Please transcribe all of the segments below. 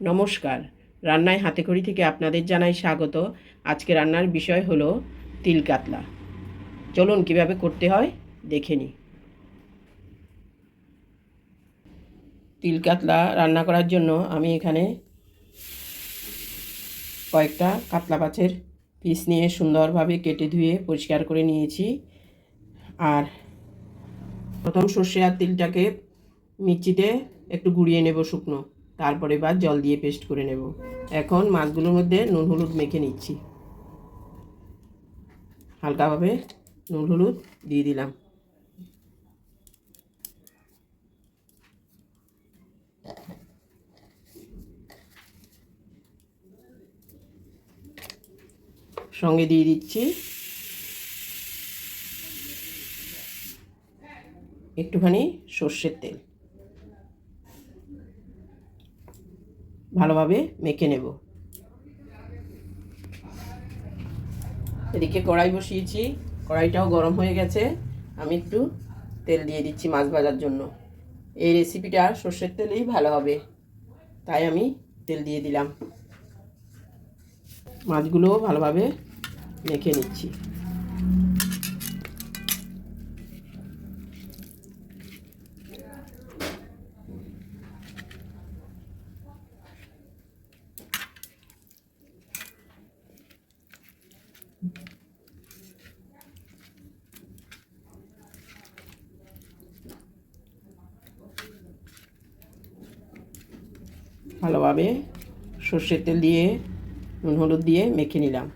নমস্কার। রান্নায় হাতে খড়ি থেকে আপনাদের জানাই স্বাগত। আজকে রান্নার বিষয় হলো তিল কাতলা। চলুন কীভাবে করতে হয়, দেখে নিই। তিল কাতলা রান্না করার জন্য আমি এখানে কয়েকটা কাতলা মাছের পিস নিয়ে সুন্দরভাবে কেটে ধুয়ে পরিষ্কার করে নিয়েছি। আর প্রথম সর্ষে আর তিলটাকে মিক্সিতে একটু গুঁড়িয়ে নেব শুকনো। তারপরে বা জল দিয়ে পেস্ট করে নেব। এখন মাছগুলোর মধ্যে নুন হলুদ মেখে নিচ্ছি। হালকাভাবে নুন হলুদ দিয়ে দিলাম। সঙ্গে দিয়ে দিচ্ছি একটুখানি সর্ষের তেল। ভালোভাবে মেখে নেব। এদিকে কড়াই বসিয়েছি। কড়াইটাও গরম হয়ে গেছে। আমি একটু তেল দিয়ে দিচ্ছি মাছ ভাজার জন্য। এই রেসিপিটা সর্ষের তেলেই ভালো হবে। তাই আমি তেল দিয়ে দিলাম। মাছগুলোও ভালোভাবে মেখে নিচ্ছি। ভালোভাবে সর্ষের তেল দিয়ে, নুন, হলুদ দিয়ে মেখে নিলাম।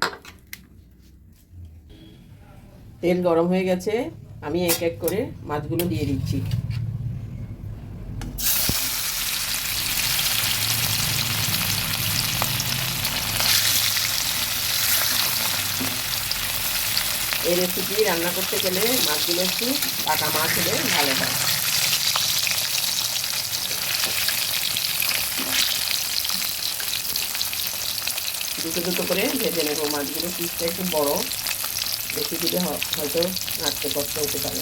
তেল গরম হয়ে গেছে, আমি এক এক করে মাছগুলো দিয়ে দিচ্ছি। এই রেসিপি রান্না করতে গেলে মাছগুলো একটু পাকা মাছ হলে ভালো হয়। দুটো দুটো করে ভেজে নেব মাছগুলো। পিসটা একটু বড়, বেশি দিলে হয়তো নাড়তে কষ্ট হতে পারে।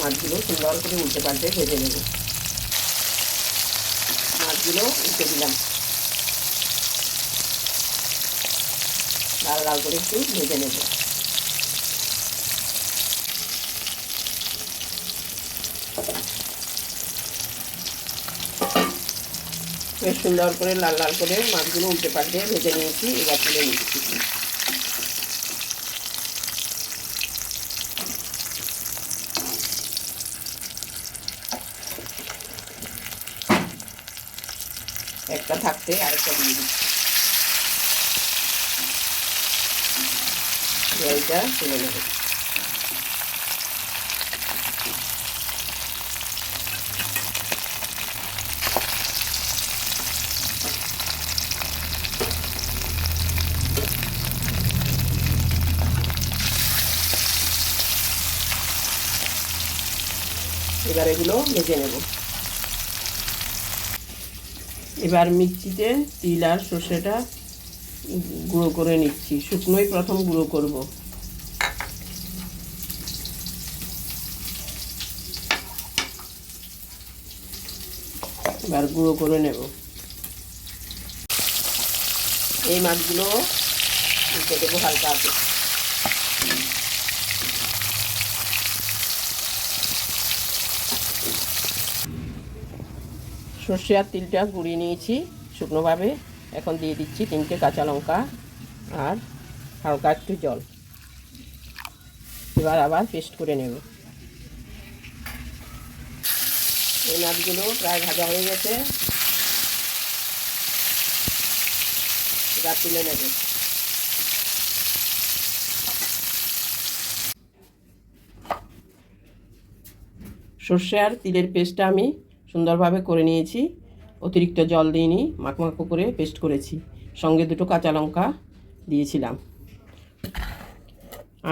মাছগুলো সুন্দর করে উল্টে পাল্টে ভেজে নেব। মাছগুলো উল্টে দিলাম। লাল লাল করে একটু ভেজে নেব। বেশ সুন্দর করে লাল লাল করে মাছগুলো উল্টে পাল্টে ভেজে নিয়েছি, এবার তুলে নিচ্ছি। একটা থাকতে আরেকটা দিয়ে দিচ্ছি। এইটা তুলে নেব। এবার এগুলো ভেজে নেব। এবার মিক্সিতে তিল আর সর্ষেটা গুঁড়ো করে নিচ্ছি। শুকনোই প্রথম গুঁড়ো করব। এবার গুঁড়ো করে নেব। এই মাছগুলো দেবো হালকা আছে সর্ষে আর তিলটা গুঁড়িয়ে নিয়েছি শুকনোভাবে। এখন দিয়ে দিচ্ছি তিনটে কাঁচা লঙ্কা আর হালকা একটু জল। এবার আবার পেস্ট করে নেব। এই মাছগুলো প্রায় ভাজা হয়ে গেছে। এবার তুলে নেব। সর্ষে আর তিলের পেস্টটা আমি সুন্দরভাবে করে নিয়েছি। অতিরিক্ত জল দিইনি মাখমাখো করে পেস্ট করেছি। সঙ্গে দুটো কাঁচা লঙ্কা দিয়েছিলাম।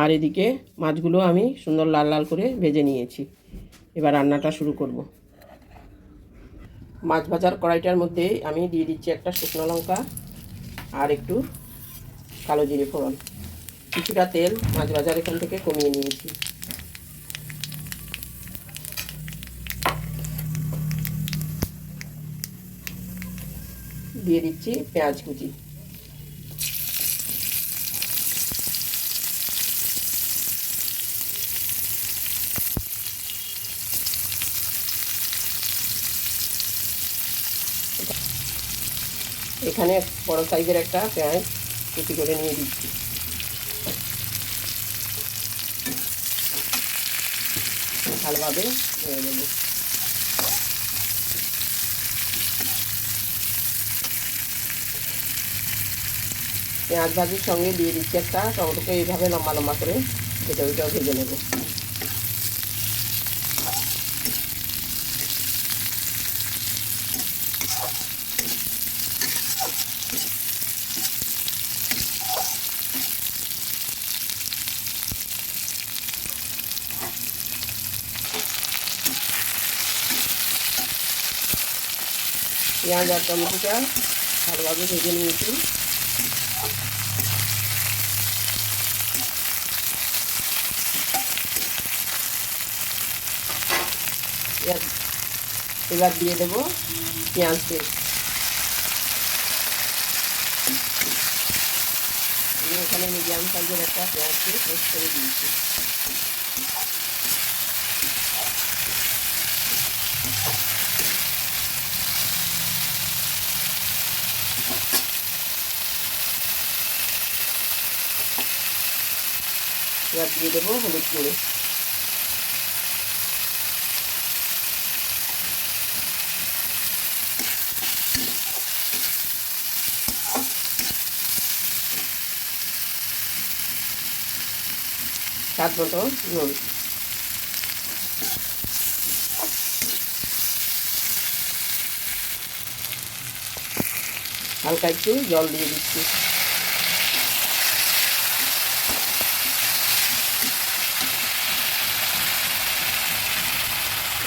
আর এদিকে মাছগুলো আমি সুন্দর লাল লাল করে ভেজে নিয়েছি। এবার রান্নাটা শুরু করব। মাছ ভাজার কড়াইটার মধ্যে আমি দিয়ে দিচ্ছি একটা শুকনো লঙ্কা আর একটু কালো জিরে ফোড়ন। কিছুটা তেল মাছ ভাজার এখান থেকে কমিয়ে নিয়েছি। দিয়ে দিচ্ছি পেঁয়াজ কুচি। এখানে বড় সাইজের একটা পেঁয়াজ কুচি করে নিয়ে দিচ্ছি। ভালোভাবে নেড়ে দেবো পেঁয়াজ ভাজির সঙ্গে দিয়ে দিচ্ছি একটা, টমেটোকে এইভাবে লম্বা লম্বা করে ভেজে ওইটাও ভেজে নেব। পেঁয়াজ আর টমেটোটা ভালোভাবে ভেজে নিয়েছি এবার এবার দিয়ে দেবো পেঁয়াজ পেস্ট। এখানে মিডিয়াম সাইজের একটা পেঁয়াজকে পেস্ট করে দিয়েছি। এবার দিয়ে দেবো হলুদ গুঁড়ো। স্বাদ মতো নুন। হালকা একটু জল দিয়ে দিচ্ছি।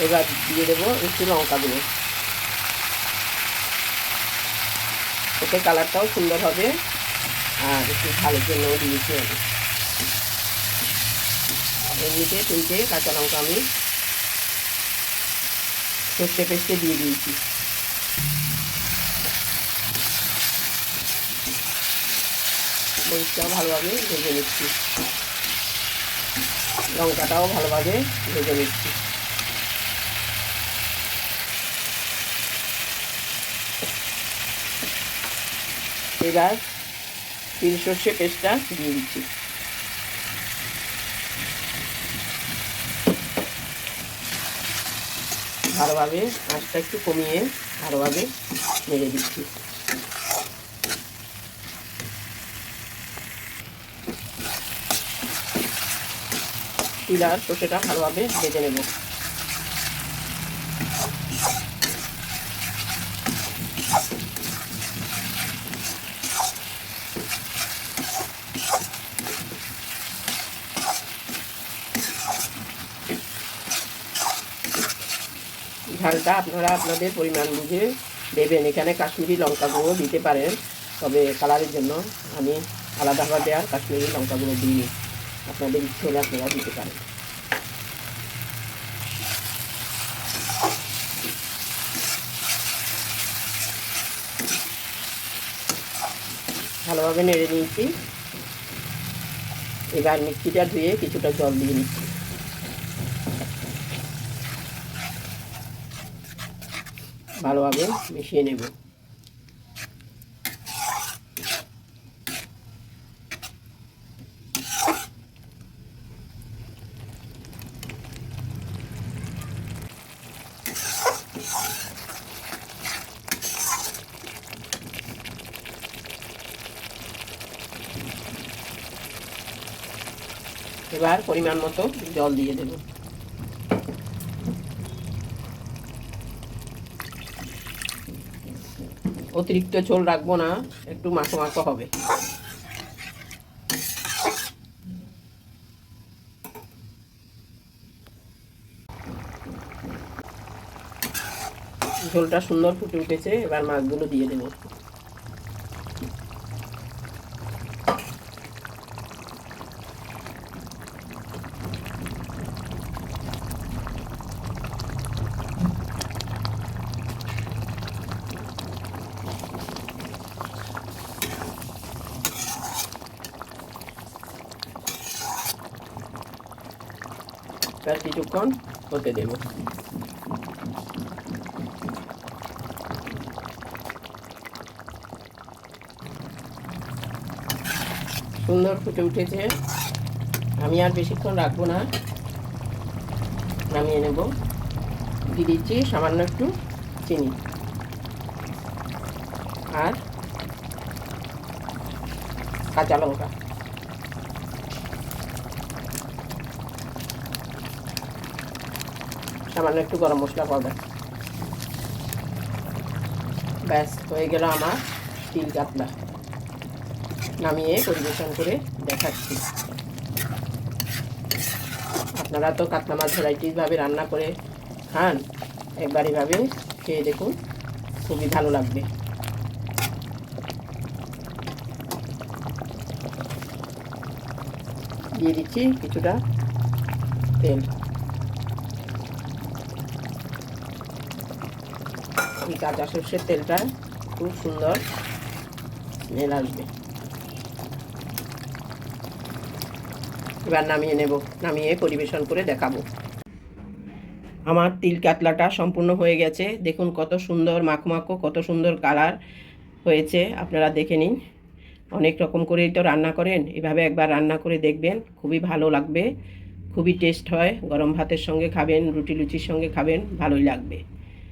এবার দিয়ে দেবো একটু লঙ্কা গুঁড়ো। এতে কালারটাও সুন্দর হবে, আর একটু ভালোর জন্য দিয়েছি আমি। এমনিতে তিনটে কাঁচা লঙ্কা আমি সর্ষে পেস্টে দিয়ে দিয়েছি। মরিচটাও ভালোভাবে ভেজে নিচ্ছি। লঙ্কাটাও ভালোভাবে ভেজে নিচ্ছি। এবার তিল সর্ষে পেস্টটা দিয়ে দিচ্ছি। ভালোভাবে আঁচটা একটু কমিয়ে ভালোভাবে নেড়ে দিচ্ছি। তিল আর সর্ষেটা ভালোভাবে ভেজে নেব। ঝালটা আপনারা আপনাদের পরিমাণ বুঝে দেবেন। এখানে কাশ্মীরি লঙ্কা গুঁড়ো দিতে পারেন, তবে কালারের জন্য আমি আলাদাভাবে আর কাশ্মীরি লঙ্কা গুঁড়ো দিই আপনাদের ইচ্ছে হলে আপনারা দিতে পারেন। ভালোভাবে নেড়ে নিয়েছি। এবার মিক্সিটা ধুয়ে কিছুটা জল দিয়ে নিচ্ছি। ভালোভাবে মিশিয়ে নেব। এবার পরিমাণ মতো জল দিয়ে দেবো। অতিরিক্ত ঝোল রাখব না, একটু মাখো মাখো হবে। ঝোলটা সুন্দর ফুটে উঠেছে, এবার মাছগুলো দিয়ে দেবো। তার কিছুক্ষণ হতে দেব সুন্দর ফুটে উঠেছে। আমি আর বেশিক্ষণ রাখব না। নামিয়ে নেব। দিয়ে দিচ্ছি সামান্য একটু চিনি। আর কাঁচা লঙ্কা। সামান্য একটু গরম মশলা পাউডার। ব্যাস, হয়ে গেল আমার তিল কাতলা নামিয়ে পরিবেশন করে দেখাচ্ছি। আপনারা তো কাতলা মাছ ভ্যারাইটিসভাবে রান্না করে খান, একবার এভাবে খেয়ে দেখুন, খুবই ভালো লাগবে। দিয়ে দিচ্ছি কিছুটা তেল। এই কাঁচা সর্ষের তেলটা খুব সুন্দর স্মেল আসবে। এবার নামিয়ে নেব, নামিয়ে পরিবেশন করে দেখাবো। আমার তিল কাতলাটা সম্পূর্ণ হয়ে গেছে। দেখুন কত সুন্দর মাখমাখো, কত সুন্দর কালার হয়েছে। আপনারা দেখে নিন। অনেক রকম করেই তো রান্না করেন। এভাবে একবার রান্না করে দেখবেন, খুবই ভালো লাগবে। খুবই টেস্ট হয়। গরম ভাতের সঙ্গে খাবেন, রুটি লুচির সঙ্গে খাবেন, ভালোই লাগবে।